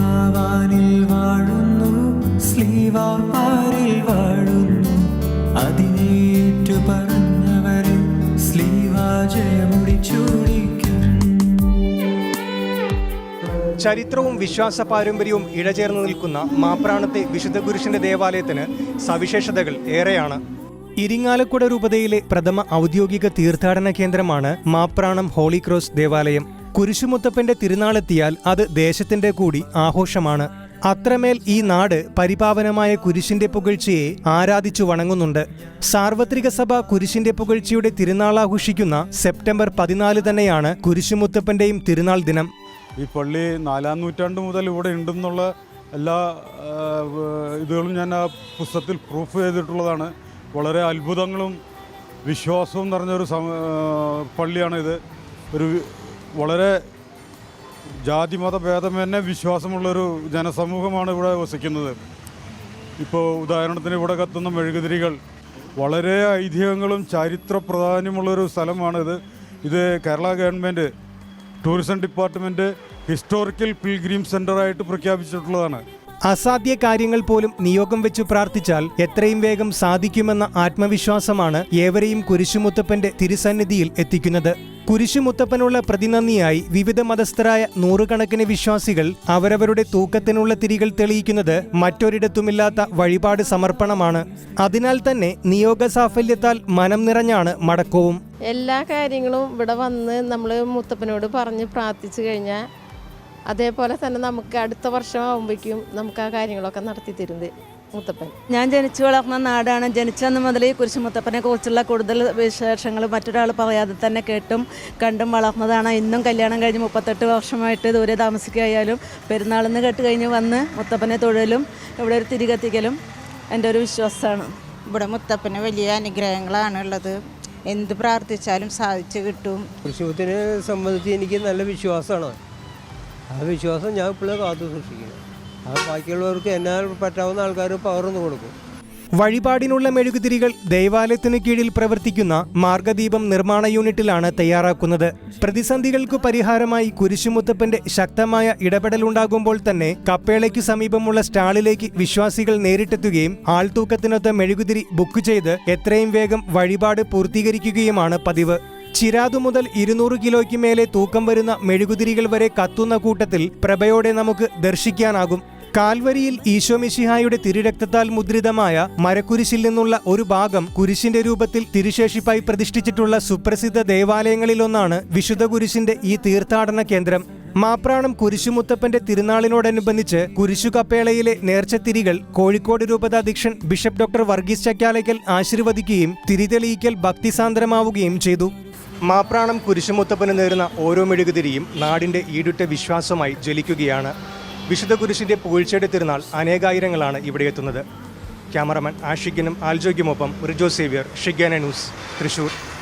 ആത്മാവാനിൽ വാഴുന്നു സ്ലീവാ വാഴുന്നു. അതിനേറ്റു പറഞ്ഞവരെ സ്ലീവാ ജയമുടി ചൂടിക്കും ചരിത്രവും വിശ്വാസ പാരമ്പര്യവും ഇഴചേർന്നു നിൽക്കുന്ന മാപ്രാണത്തെ വിശുദ്ധ പുരുഷന്റെ ദേവാലയത്തിന് സവിശേഷതകൾ ഏറെയാണ്. ഇരിങ്ങാലക്കുട രൂപതയിലെ പ്രഥമ ഔദ്യോഗിക തീർത്ഥാടന കേന്ദ്രമാണ് മാപ്രാണം ഹോളി ക്രോസ് ദേവാലയം. കുരിശുമുത്തപ്പന്റെ തിരുനാളെത്തിയാൽ അത് ദേശത്തിന്റെ കൂടി ആഘോഷമാണ്. അത്രമേൽ ഈ നാട് പരിപാവനമായ കുരിശിന്റെ പുകഴ്ചയെ ആരാധിച്ചു വണങ്ങുന്നുണ്ട്. സാർവത്രിക സഭ കുരിശിന്റെ പുകഴ്ചയുടെ തിരുനാളാഘോഷിക്കുന്ന സെപ്റ്റംബർ പതിനാല് തന്നെയാണ് കുരിശുമുത്തപ്പന്റെയും തിരുനാൾ ദിനം. ഈ പള്ളി നാലാം നൂറ്റാണ്ട് മുതൽ ഇവിടെ ഉണ്ടെന്നുള്ള എല്ലാ ഇതുകളും ഞാൻ ആ പുസ്തകത്തിൽ പ്രൂഫ് ചെയ്തിട്ടുള്ളതാണ്. വളരെ അത്ഭുതങ്ങളും വിശ്വാസവും നിറഞ്ഞൊരു സം- ആ, പള്ളിയാണ് ഇത് ഒരു വളരെ ജാതിമത ഭേദമെന്നെ വിശ്വാസമുള്ളൊരു ജനസമൂഹമാണ് ഇവിടെ വസിക്കുന്നത്. ഇപ്പോൾ ഉദാഹരണത്തിന് ഇവിടെ കത്തുന്ന മെഴുകുതിരികൾ വളരെ ഐതിഹ്യങ്ങളും ചരിത്ര പ്രാധാന്യമുള്ളൊരു സ്ഥലമാണിത്. ഇത് Kerala government tourism department historical pilgrim സെന്ററായിട്ട് പ്രഖ്യാപിച്ചിട്ടുള്ളതാണ്. അസാധ്യ കാര്യങ്ങൾ പോലും നിയോഗം വെച്ചു പ്രാർത്ഥിച്ചാൽ എത്രയും വേഗം സാധിക്കുമെന്ന ആത്മവിശ്വാസമാണ് ഏവരെയും കുരിശുമുത്തപ്പന്റെ തിരുസന്നിധിയിൽ എത്തിക്കുന്നത്. കുരിശുമുത്തപ്പനുള്ള പ്രതിനന്ദിയായി വിവിധ മതസ്ഥരായ നൂറുകണക്കിന് വിശ്വാസികൾ അവരവരുടെ തൂക്കത്തിനുള്ള തിരികൾ തെളിയിക്കുന്നത് മറ്റൊരിടത്തുമില്ലാത്ത വഴിപാട് സമർപ്പണമാണ്. അതിനാൽ തന്നെ നിയോഗ സാഫല്യത്താൽ മനം നിറഞ്ഞാണ് മടക്കവും. എല്ലാ കാര്യങ്ങളും ഇവിടെ വന്ന് നമ്മൾ മുത്തപ്പനോട് പറഞ്ഞ് പ്രാർത്ഥിച്ചു കഴിഞ്ഞാൽ അതേപോലെ തന്നെ നമുക്ക് അടുത്ത വർഷം ആകുമ്പോഴേക്കും നമുക്ക് ആ കാര്യങ്ങളൊക്കെ നടത്തി തരുന്നത്. മുത്തപ്പൻ. ഞാൻ ജനിച്ചു വളർന്ന നാടാണ് ജനിച്ചന്ന് മുതൽ ഈ കുരിശുമുത്തപ്പനെ കുറിച്ചുള്ള കൂടുതൽ വിശേഷങ്ങൾ മറ്റൊരാൾ പറയാതെ തന്നെ കേട്ടും കണ്ടും വളർന്നതാണ്. ഇന്നും കല്യാണം കഴിഞ്ഞ് മുപ്പത്തെട്ട് വർഷമായിട്ട് ദൂരെ താമസിക്കുകയായാലും പെരുന്നാളിന്ന് കേട്ട് കഴിഞ്ഞ് വന്ന് മുത്തപ്പനെ തൊഴിലും ഇവിടെ ഒരു തിരികെത്തിക്കലും എന്റെ ഒരു വിശ്വാസമാണ്. ഇവിടെ മുത്തപ്പന് വലിയ അനുഗ്രഹങ്ങളാണ് ഉള്ളത് എന്ത് പ്രാർത്ഥിച്ചാലും സാധിച്ചു കിട്ടും. കൃഷിമത്തിനെ സംബന്ധിച്ച് എനിക്ക് നല്ല വിശ്വാസമാണ്. ആ വിശ്വാസം ഞാൻ ഇപ്പോഴും കാത്തു സൂക്ഷിക്കുന്നു. ബാക്കിയുള്ളവർക്ക് എന്നാൽ പറ്റാവുന്ന ആൾക്കാർ പകർന്നു കൊടുക്കും. വഴിപാടിനുള്ള മെഴുകുതിരികൾ ദേവാലയത്തിന് കീഴിൽ പ്രവർത്തിക്കുന്ന മാർഗദീപം നിർമ്മാണ യൂണിറ്റിലാണ് തയ്യാറാക്കുന്നത്. പ്രതിസന്ധികൾക്കു പരിഹാരമായി കുരിശുമുത്തപ്പന്റെ ശക്തമായ ഇടപെടലുണ്ടാകുമ്പോൾ തന്നെ കപ്പേളയ്ക്കു സമീപമുള്ള സ്റ്റാളിലേക്ക് വിശ്വാസികൾ നേരിട്ടെത്തുകയും ആൾത്തൂക്കത്തിനൊത്ത മെഴുകുതിരി ബുക്ക് ചെയ്ത് എത്രയും വേഗം വഴിപാട് പൂർത്തീകരിക്കുകയുമാണ് പതിവ്. ചിരാതു മുതൽ ഇരുന്നൂറ് കിലോയ്ക്ക് മേലെ തൂക്കം വരുന്ന മെഴുകുതിരികൾ വരെ കത്തുന്ന കൂട്ടത്തിൽ പ്രഭയോടെ നമുക്ക് ദർശിക്കാനാകും. കാൽവരിയിൽ ഈശോമിശിഹായുടെ തിരുരക്തത്താൽ മുദ്രിതമായ മരക്കുരിശിൽ നിന്നുള്ള ഒരു ഭാഗം കുരിശിന്റെ രൂപത്തിൽ തിരുശേഷിപ്പായി പ്രതിഷ്ഠിച്ചിട്ടുള്ള സുപ്രസിദ്ധ ദേവാലയങ്ങളിലൊന്നാണ് വിശുദ്ധ കുരിശിന്റെ ഈ തീർത്ഥാടന കേന്ദ്രം. മാപ്രാണം കുരിശുമുത്തപ്പന്റെ തിരുനാളിനോടനുബന്ധിച്ച് കുരിശുകപ്പേളയിലെ നേർച്ചത്തിരികൾ കോഴിക്കോട് രൂപതാധ്യക്ഷൻ ബിഷപ്പ് ഡോക്ടർ വർഗീസ് ചക്കാലയ്ക്കൽ ആശീർവദിക്കുകയും തിരിതെളിയിക്കൽ ഭക്തിസാന്ദ്രമാവുകയും ചെയ്തു. മാപ്രാണം കുരിശുമുത്തപ്പന് നേരുന്ന ഓരോ മെഴുകുതിരിയും നാടിന്റെ ഈടുറ്റ വിശ്വാസമായി ജ്വലിക്കുകയാണ്. വിശുദ്ധ കുരിശിന്റെ പുകഴ്ചയുടെ തിരുനാൾ അനേകായിരങ്ങളാണ് ഇവിടെ എത്തുന്നത്. ക്യാമറമാൻ ആഷിഖിനും ആൽജോഗ്യമൊപ്പം റിജോ സേവ്യർ ഷിഗാന ന്യൂസ് തൃശൂർ.